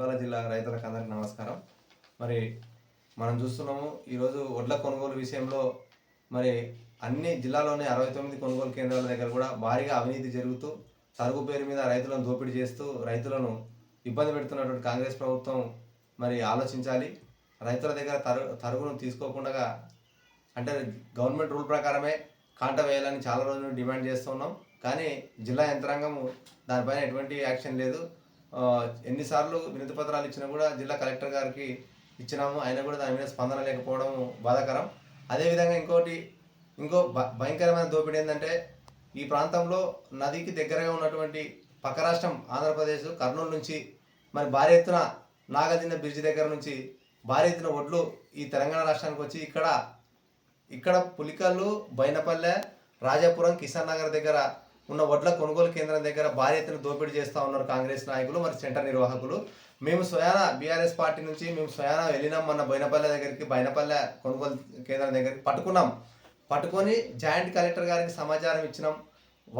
గద్వాల జిల్లా రైతులకు అందరికీ నమస్కారం. మరి మనం చూస్తున్నాము ఈరోజు వడ్ల కొనుగోలు విషయంలో మరి అన్ని జిల్లాలోని అరవై తొమ్మిది కొనుగోలు కేంద్రాల దగ్గర కూడా భారీగా అవినీతి జరుగుతూ తరుగు పేరు మీద రైతులను దోపిడీ చేస్తూ రైతులను ఇబ్బంది పెడుతున్నటువంటి కాంగ్రెస్ ప్రభుత్వం మరి ఆలోచించాలి. రైతుల దగ్గర తరు తరుగును తీసుకోకుండా అంటే గవర్నమెంట్ రూల్ ప్రకారమే కాంట వేయాలని చాలా రోజులు డిమాండ్ చేస్తున్నాం. కానీ జిల్లా యంత్రాంగము దానిపైన ఎటువంటి యాక్షన్ లేదు. ఎన్నిసార్లు వినతి పత్రాలు ఇచ్చినా కూడా జిల్లా కలెక్టర్ గారికి ఇచ్చినాము. ఆయన కూడా దాని మీద స్పందన లేకపోవడం బాధాకరం. అదేవిధంగా ఇంకోటి ఇంకో భ- భయంకరమైన దోపిడీ ఏంటంటే ఈ ప్రాంతంలో నదికి దగ్గరగా ఉన్నటువంటి పక్క రాష్ట్రం ఆంధ్రప్రదేశ్ కర్నూలు నుంచి మరి భారీ ఎత్తున నాగదిన్న బ్రిడ్జ్ దగ్గర నుంచి భారీ ఎత్తున ఒడ్లు ఈ తెలంగాణ రాష్ట్రానికి వచ్చి ఇక్కడ ఇక్కడ పులికల్లు బైనపల్లె రాజాపురం కిసాన్ నగర్ దగ్గర ఉన్న వడ్ల కొనుగోలు కేంద్రం దగ్గర భారీ ఎత్తున దోపిడీ చేస్తూ ఉన్నారు కాంగ్రెస్ నాయకులు మరి సెంటర్ నిర్వాహకులు. మేము స్వయాన బీఆర్ఎస్ పార్టీ నుంచి మేము స్వయాన వెళ్ళినాం మన బైనపల్లె దగ్గరికి బైనపల్లె కొనుగోలు కేంద్రం దగ్గరికి పట్టుకున్నాం. పట్టుకొని జాయింట్ కలెక్టర్ గారికి సమాచారం ఇచ్చినాం.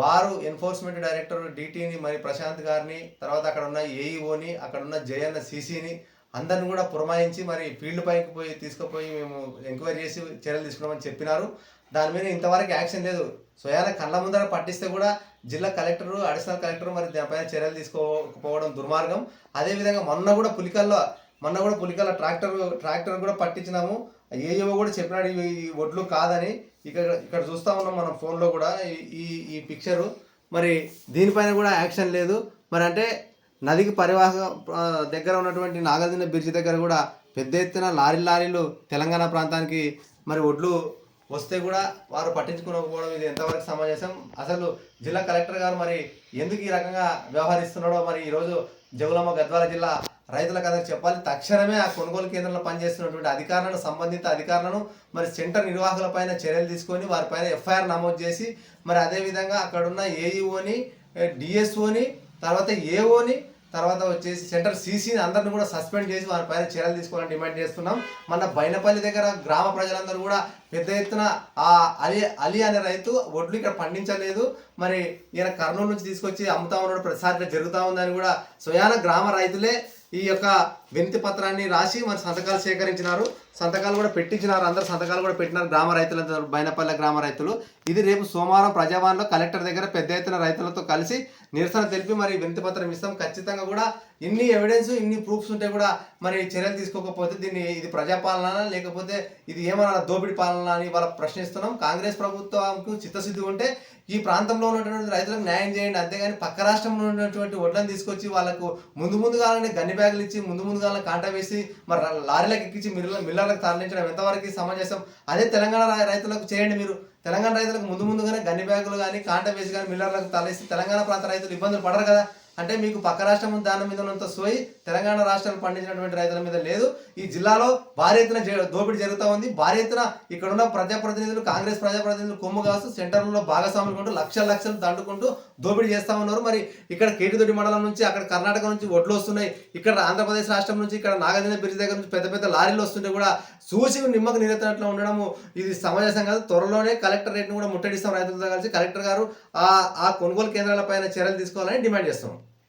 వారు ఎన్ఫోర్స్మెంట్ డైరెక్టర్ డిటిని మరి ప్రశాంత్ గారిని తర్వాత అక్కడ ఉన్న ఏఈఓని అక్కడ ఉన్న జయన్న సీసీని అందరిని కూడా పురమాయించి మరి ఫీల్డ్ పైకి పోయి తీసుకుపోయి మేము ఎంక్వైరీ చేసి చర్యలు తీసుకున్నామని చెప్పినారు. దాని మీద ఇంతవరకు యాక్షన్ లేదు. స్వయాన కళ్ళ ముందర పట్టిస్తే కూడా జిల్లా కలెక్టర్ అడిషనల్ కలెక్టర్ మరి దానిపైన చర్యలు తీసుకోకపోవడం దుర్మార్గం. అదేవిధంగా మొన్న కూడా పులికల్లో మొన్న కూడా పులికల్లో ట్రాక్టర్ ట్రాక్టర్ కూడా పట్టించినాము. ఏయో కూడా చెప్పినాడు ఈ ఒడ్లు కాదని. ఇక్కడ ఇక్కడ చూస్తా ఉన్నాం మనం ఫోన్లో కూడా ఈ- ఈ పిక్చరు. మరి దీనిపైన కూడా యాక్షన్ లేదు. మరి అంటే నదికి పరివాహక దగ్గర ఉన్నటువంటి నాగార్జున బ్రిడ్జ్ దగ్గర కూడా పెద్ద ఎత్తున లారీ లారీలు తెలంగాణ ప్రాంతానికి మరి ఒడ్లు వస్తే కూడా వారు పట్టించుకోకపోవడం ఇది ఎంతవరకు సమంజసం? అసలు జిల్లా కలెక్టర్ గారు మరి ఎందుకు ఈ రకంగా వ్యవహరిస్తున్నాడో మరి ఈరోజు జగులమ్మ గద్వాల జిల్లా రైతులకు అందరికి చెప్పాలి. తక్షణమే ఆ కొనుగోలు కేంద్రంలో పనిచేస్తున్నటువంటి అధికారులను సంబంధిత అధికారులను మరి సెంటర్ నిర్వాహకులపైన చర్యలు తీసుకొని వారిపైన ఎఫ్ఐఆర్ నమోదు చేసి మరి అదేవిధంగా అక్కడున్న ఏఈఓని డిఎస్ఓని తర్వాత ఏఓని తర్వాత వచ్చేసి సెంటర్ సీసీని అందరిని కూడా సస్పెండ్ చేసి వారిపైన చర్యలు తీసుకోవాలని డిమాండ్ చేస్తున్నాం. మన బైనపల్లి దగ్గర గ్రామ ప్రజలందరూ కూడా పెద్ద ఎత్తున ఆ అలి అలి అనే రైతు ఒడ్లు ఇక్కడ పండించలేదు. మరి ఈయన కర్నూలు నుంచి తీసుకొచ్చి అమ్ముతా ఉన్నాడు. ప్రతిసారి జరుగుతూ ఉందని కూడా స్వయాన గ్రామ రైతులే ఈ యొక్క వినతి పత్రాన్ని రాసి మరి సంతకాలు సేకరించినారు. సంతకాలు కూడా పెట్టించినారు. అందరు సంతకాలు కూడా పెట్టినారు గ్రామ రైతులందరూ బైనపల్లె గ్రామ రైతులు. ఇది రేపు సోమవారం ప్రజావాణిలో కలెక్టర్ దగ్గర పెద్ద ఎత్తున రైతులతో కలిసి నిరసన తెలిపి మరి వినతి పత్రం ఇస్తాం. ఖచ్చితంగా కూడా ఇన్ని ఎవిడెన్స్ ఇన్ని ప్రూఫ్స్ ఉంటే కూడా మరి చర్యలు తీసుకోకపోతే దీన్ని ఇది ప్రజాపాలన లేకపోతే ఇది ఏమన్నా దోపిడి పాలన అని వాళ్ళ ప్రశ్నిస్తున్నాం. కాంగ్రెస్ ప్రభుత్వంకు చిత్తశుద్ధి ఉంటే ఈ ప్రాంతంలో ఉన్నటువంటి రైతులకు న్యాయం చేయండి. అంతేగాని పక్క రాష్ట్రంలో ఉన్నటువంటి వడ్లను తీసుకొచ్చి వాళ్ళకు ముందు ముందుగానే గన్ని బ్యాగులు ఇచ్చి ముందు ముందుగా కాంటా వేసి మరి లారీలకు ఎక్కించి మిల్ల మిల్లర్లకు తరలించడం ఎంతవరకు సమంజసం? అదే తెలంగాణ రైతులకు చేయండి మీరు. తెలంగాణ రైతులకు ముందు ముందుగానే గన్ని బ్యాగులు కానీ కాంటా వేసి కానీ మిల్లర్లకు తరలిస్తే తెలంగాణ ప్రాంత రైతులు ఇబ్బందులు పడరు కదా. అంటే మీకు పక్క రాష్ట్రం దాని మీద ఉన్నంత సోయి తెలంగాణ రాష్ట్రాలు పండించినటువంటి రైతుల మీద లేదు. ఈ జిల్లాలో భారీ ఎత్తున దోపిడీ జరుగుతూ ఉంది. భారీ ఎత్తున ఇక్కడ ఉన్న ప్రజాప్రతినిధులు కాంగ్రెస్ ప్రజాప్రతినిధులు కొమ్ము కాసు సెంటర్లో భాగస్వాములు కొంటూ లక్షల లక్షలు దండుకుంటూ దోపిడీ చేస్తా ఉన్నారు. మరి ఇక్కడ కేటిదొడ్డి మండలం నుంచి అక్కడ కర్ణాటక నుంచి ఒడ్లు వస్తున్నాయి. ఇక్కడ ఆంధ్రప్రదేశ్ రాష్ట్రం నుంచి ఇక్కడ నాగార్జున బ్రిడ్జ్ దగ్గర నుంచి పెద్ద పెద్ద లారీలు వస్తుంటే కూడా చూసి నిమ్మకు నిరెత్తినట్లు ఉండడము ఇది సమంజసం కాదు. త్వరలోనే కలెక్టర్ రేట్ను కూడా ముట్టడిస్తాం రైతులతో కలిసి. కలెక్టర్ గారు ఆ ఆ కొనుగోలు కేంద్రాల పైన చర్యలు తీసుకోవాలని డిమాండ్ చేస్తున్నాం.